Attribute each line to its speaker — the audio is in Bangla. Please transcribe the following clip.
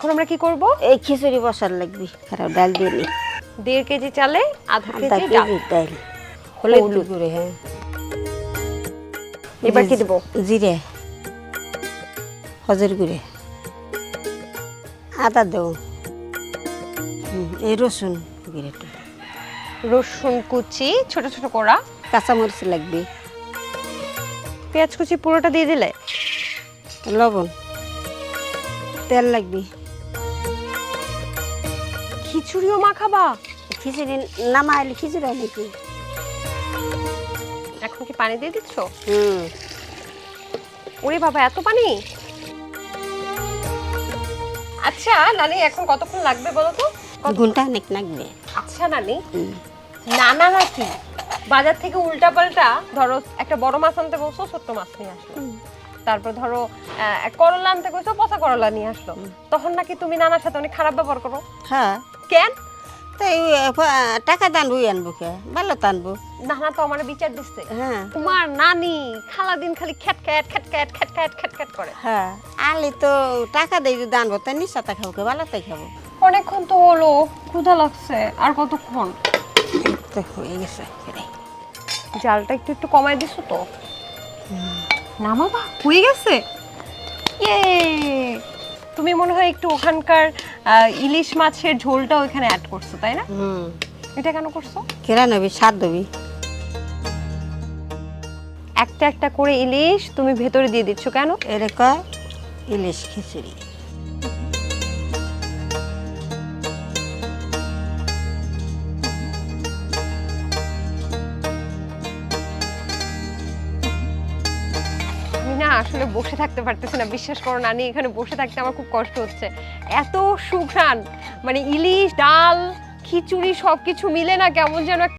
Speaker 1: এখন আমরা কি করব?
Speaker 2: এই খিচুড়ি বসার লাগবে। আর ডাল দিয়ে নি
Speaker 1: দেড় কেজি চালে আধা কেজি ডাল।
Speaker 2: ডাল।
Speaker 1: হলুদ
Speaker 2: গুঁড়ো হ্যাঁ।
Speaker 1: এবার কি দেবো?
Speaker 2: জিরে। হজের গুঁড়ে। আদা দেও হুম, এই রসুন গুঁড়েটা।
Speaker 1: রসুন কুচি ছোট ছোট করা
Speaker 2: কাঁচামরিচ লাগবে।
Speaker 1: পেঁয়াজ কুচি পুরোটা দিয়ে দিলে?
Speaker 2: লবণ। তেল লাগবে।
Speaker 1: খিচুড়িও মাখাবা?
Speaker 2: খিচুড়ি নামাইলে খিচুড়ি হয় নাকি?
Speaker 1: এখন কি পানি দিয়ে দিচ্ছ?
Speaker 2: হুম।
Speaker 1: ওরে বাবা এত পানি? আচ্ছা নানি এখন কতক্ষণ লাগবে বলো তো?
Speaker 2: গুণটা অনেক লাগবে।
Speaker 1: আচ্ছা নানি। নানা নাকি? বাজার থেকে উল্টা পাল্টা ধরো একটা বড় মাছ আনতে বলছো ছোট্ট মাছ নিয়ে আসলো। তারপর ধরো করলা আনতে কইছো পচা করলা নিয়ে আসলো। তখন নাকি তুমি নানার সাথে অনেক খারাপ ব্যবহার করো?
Speaker 2: হ্যাঁ।
Speaker 1: কেন?
Speaker 2: তাই টাকা দানবো আনব কে? ভালো টানবো
Speaker 1: নানা তো আমার বিচার দিচ্ছে।
Speaker 2: হ্যাঁ।
Speaker 1: তোমার নানি খালা দিন খালি খ্যাটখ্যাট খ্যাটখ্যাট খ্যাটখ্যাট খ্যাটখ্যাট করে।
Speaker 2: হ্যাঁ আলি তো টাকা আনব তাই খাব কে? ভালো তাই খাব।
Speaker 1: অনেকক্ষণ তো হলো ক্ষুধা লাগছে আর কতক্ষণ?
Speaker 2: তো হয়ে গেছে
Speaker 1: জালটা একটু একটু কমাই দিছো তো? নামাবা হয়ে গেছে? ইয়ে! তুমি মনে হয় একটু ওখানকার ইলিশ মাছের ঝোলটা ওখানে অ্যাড করছ তাই না?
Speaker 2: হুম।
Speaker 1: এটা কেন করছ?
Speaker 2: কেরা নেবি? স্বাদ দেবি।
Speaker 1: একটা একটা করে ইলিশ তুমি ভেতরে দিয়ে দিচ্ছ কেন?
Speaker 2: এরকম ইলিশ খিচুড়ি।
Speaker 1: না আসলে বসে থাকতে পারতেছি না, বিশ্বাস করো নানি, এখানে বসে থাকতে আমার খুব কষ্ট হচ্ছে। এত সুঘ্রাণ মানে ইলিশ, ডাল, খিচুড়ি সবকিছু মিলে না কেমন যেন